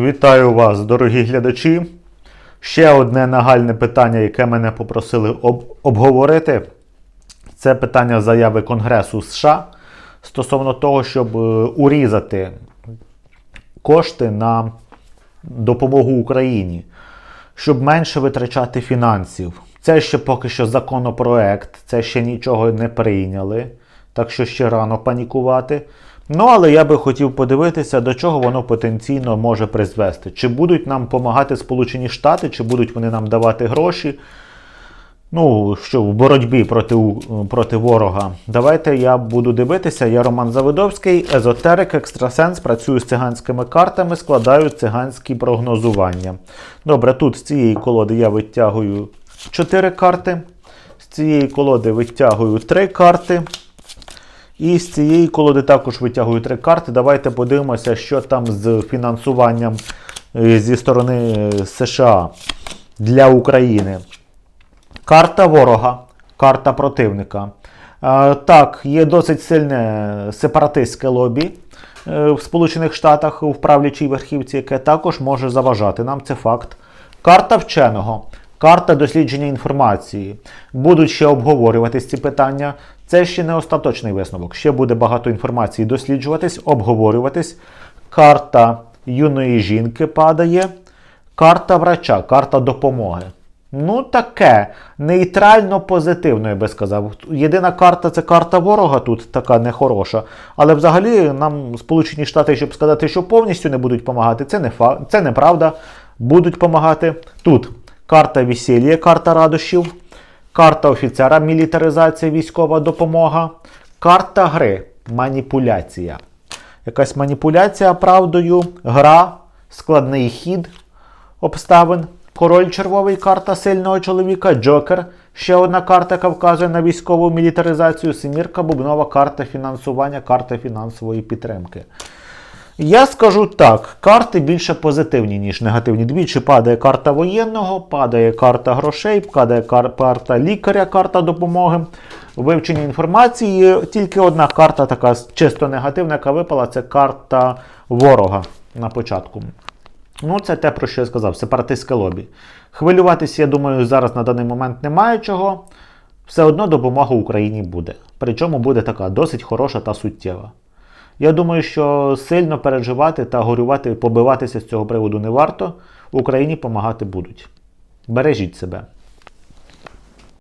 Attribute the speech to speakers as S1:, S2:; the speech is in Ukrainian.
S1: Вітаю вас, дорогі глядачі. Ще одне нагальне питання, яке мене попросили об- обговорити, це питання заяви Конгресу США стосовно того, щоб е, урізати кошти на допомогу Україні, щоб менше витрачати фінансів. Це ще поки що законопроект, це ще нічого не прийняли, так що ще рано панікувати. Ну, але я би хотів подивитися, до чого воно потенційно може призвести. Чи будуть нам допомагати Сполучені Штати, чи будуть вони нам давати гроші. Ну, що в боротьбі проти, проти ворога. Давайте я буду дивитися. Я Роман Завидовський, езотерик, екстрасенс, працюю з циганськими картами, складаю циганські прогнозування. Добре, тут з цієї колоди я витягую 4 карти. З цієї колоди витягую 3 карти. І з цієї колоди також витягую 3 карти. Давайте подивимося, що там з фінансуванням е, зі сторони е, США для України. Карта ворога, карта противника. Е, Так, є досить сильне сепаратистське лобі в Сполучених Штатах в правлячій верхівці, яке також може заважати нам. Це факт. Карта вченого, карта дослідження інформації. Будуть ще обговорюватись ці питання. Це ще не остаточний висновок. Ще буде багато інформації досліджуватись, обговорюватись. Карта юної жінки падає. Карта врача, карта допомоги. Ну, таке. Нейтрально позитивно, я би сказав. Єдина карта це карта ворога тут така нехороша. Але взагалі нам Сполучені Штати, щоб сказати, що повністю не будуть допомагати, це не фа... це неправда. Будуть допомагати. Тут карта весілля, карта радощів, карта офіцера, мілітаризація, військова допомога, карта гри, маніпуляція. Якась маніпуляція правдою, гра, складний хід обставин. Король червовий карта сильного чоловіка, Джокер. Ще одна карта, яка вказує на військову мілітаризацію. Семірка бубнова карта фінансування, карта фінансової підтримки. Я скажу так: карти більше позитивні, ніж негативні. Двічі падає карта воєнного, падає карта грошей, падає кар- карта лікаря, карта допомоги. Вивчення інформації. Тільки одна карта, така чисто негативна, яка випала, це карта ворога на початку. Ну, це те, про що я сказав, сепаратистське лобі. Хвилюватися, я думаю, зараз на даний момент немає чого. Все одно допомога Україні буде. Причому буде така досить хороша та суттєва. Я думаю, що сильно переживати та горювати, побиватися з цього приводу не варто. Україні допомагати будуть. Бережіть себе.